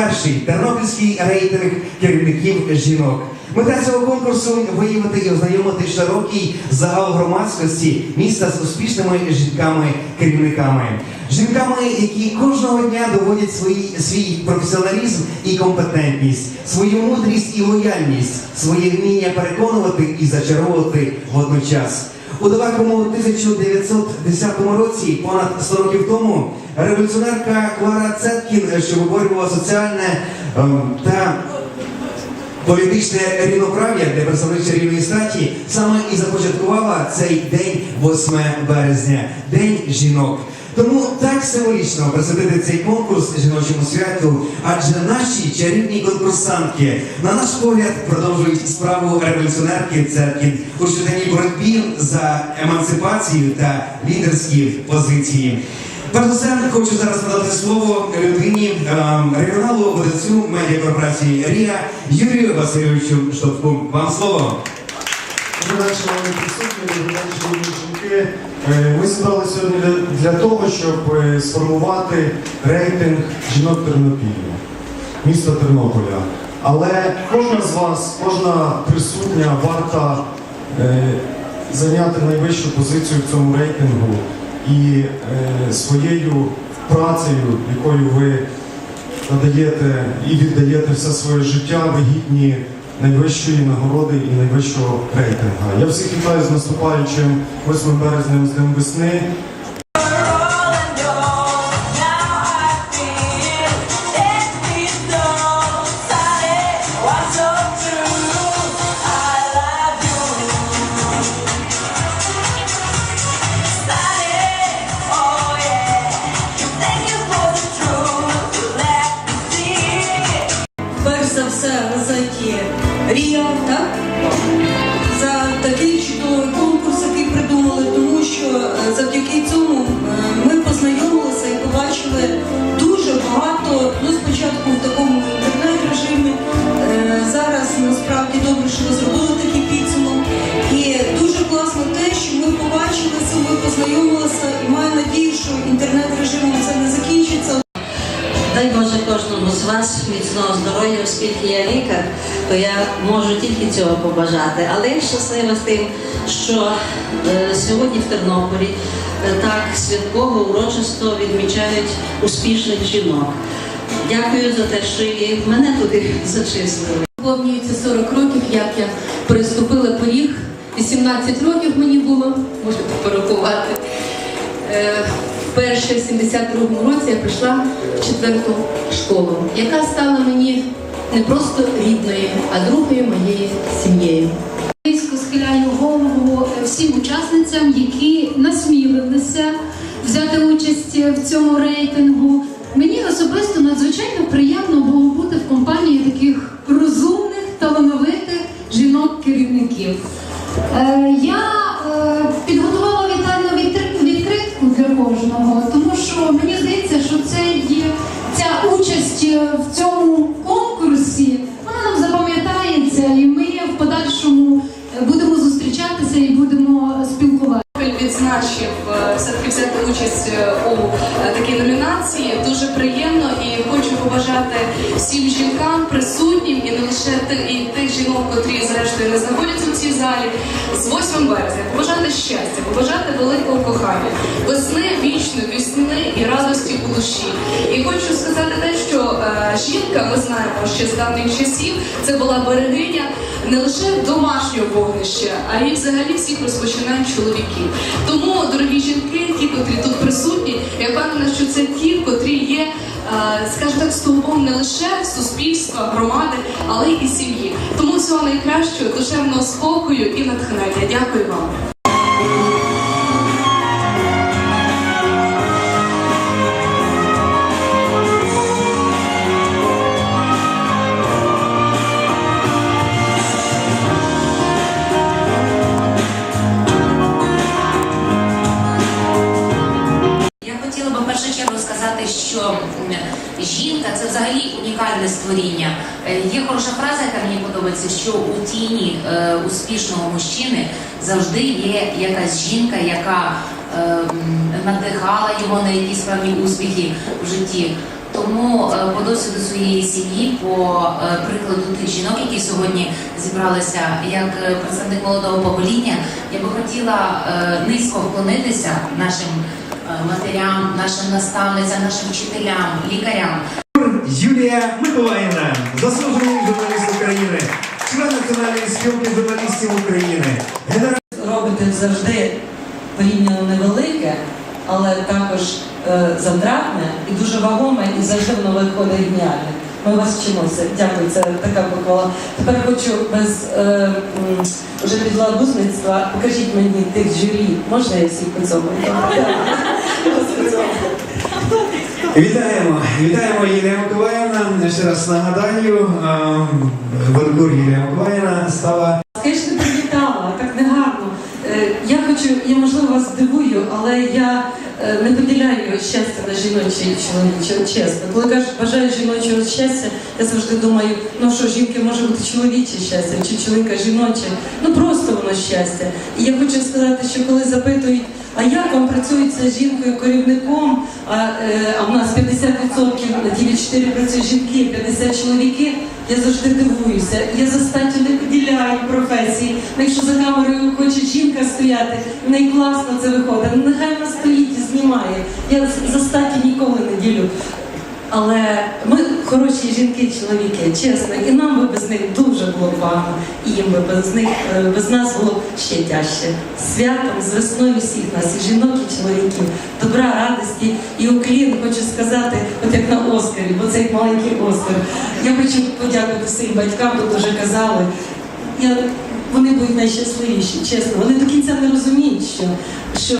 Перший тернопільський рейтинг керівників жінок. Мета цього конкурсу виявити і ознайомити широкий загал громадськості міста з успішними жінками-керівниками. Жінками, які кожного дня доводять свої, свій професіоналізм і компетентність, свою мудрість і лояльність, своє вміння переконувати і зачаровувати водночас. У далекому 1910 році, понад 100 років тому, революціонерка Клара Цеткін, що виборювала соціальне ем, та політичне рівноправ'я для представниць рівної статі, саме і започаткувала цей день 8 березня, День жінок. Тому так символічно присвятити цей конкурс жіночому святу, адже наші чарівні конкурсантки, на наш погляд, продовжують справу революціонерки Цеткін у щоденній боротьбі за емансипацію та лідерські позиції. Перш за все, хочу зараз надати слово людині ем, регіоналу видавцю медіакорпорації Рія Юрію Васильовичу Штовку. Вам слово. Шановні присутні, шановні жінки. Е, Ми зібрали сьогодні для, того, щоб е, сформувати рейтинг жінок Тернопілля, міста Тернополя. Але кожна з вас, кожна присутня варта е, зайняти найвищу позицію в цьому рейтингу і своєю працею, якою ви надаєте і віддаєте все своє життя, ви гідні найвищої нагороди і найвищого рейтингу. Я всіх вітаю з наступаючим 8 березня з Днем весни. Завдяки цьому е, ми познайомилися і побачили дуже багато, ну спочатку в такому інтернет-режимі. е, Зараз насправді добре, що ви зробили такий підсумок. І дуже класно те, що ми побачилися, ми познайомилися і маю надію, що інтернет-режимом це не закінчиться. Дай Боже кожному з вас міцного здоров'я, оскільки я лікар, то я можу тільки цього побажати. Але я щаслива з тим, що е, сьогодні в Тернополі так святково урочисто відмічають успішних жінок. Дякую за те, що і мене туди зачислили. Виповнюється 40 років, як я переступила поріг. 18 років мені було, можете порахувати. Е, Вперше в 72-му році я прийшла в четверту школу, яка стала мені не просто рідною, а другою моєю сім'єю. Всім учасницям, які насмілилися взяти участь в цьому рейтингу. Мені особисто надзвичайно взяти участь е, у е, такій номінації. Дуже приємно і хочу побажати всім жінкам присутнім і не лише і тих жінок, котрі зрештою не знаходяться в цій залі. З 8 березня побажати щастя, побажати великого кохання, весни вічної, весни і радості у душі. І хочу сказати жінка, ми знаємо ще з давніх часів, це була берегиня не лише домашнього вогнища, а й взагалі всіх розпочинають чоловіків. Тому, дорогі жінки, ті, котрі тут присутні, я впевнена, що це ті, котрі є, е, скажімо так, стовпом не лише суспільства, громади, але й сім'ї. Тому всього найкращого, душевного спокою і натхнення. Дякую вам. Взагалі унікальне створіння. Е, Є хороша фраза, яка мені подобається, що у тіні е, успішного мужчини завжди є якась жінка, яка е, надихала його на якісь певні успіхи в житті. Тому е, по досвіду своєї сім'ї, по прикладу тих жінок, які сьогодні зібралися, як представник молодого покоління, я би хотіла низько вклонитися нашим матерям, нашим наставницям, нашим вчителям, лікарям. Юлія Миколаївна, заслужений журналіст України, член Національної спілки журналістів України, робите завжди порівняно невелике, але також е, затратне і дуже вагоме, і завжди воно виходить геніальне. Ми вас вчимося. Дякую, це така похвала. Тепер хочу без е, вже підлагузництва. Покажіть мені тих журі. Можна я всіх поцьомую? Вітаємо, вітаємо Юлія Миколаївна. Ще раз нагадаю, Веркур Юлія Миколаївна стала Скажіть, привітала, так не гарно. Е, Я хочу, я можливо вас здивую, але я е, не поділяю щастя на жіноче і чоловіче, чесно. Коли кажуть, бажаю жіночого щастя, я завжди думаю, ну що жінки може бути чоловіче щастя, чи чоловіка жіноче. Ну просто воно щастя. І я хочу сказати, що коли запитують, а як вам працюється з жінкою керівником, а, е, а в нас 50% на ТВ4 працюють жінки, 50 чоловіки, я завжди дивуюся. Я за статтю не поділяю професії. Ну, Якщо за камерою хоче жінка стояти, в неї класно це виходить. Ну нехай вона стоїть і знімає. Я за статі ніколи не ділю. Але ми хороші жінки, чоловіки, чесно, і нам би без них дуже було погано, і їм би без них е, без нас було ще тяжче. Святом з весною всіх нас, і жінок, і чоловіків, добра, радості і уклін хочу сказати, от як на Оскарі, бо це як маленький Оскар. Я хочу подякувати своїм батькам, тут вже казали. Я, вони будуть найщасливіші, чесно. Вони до кінця не розуміють, що, що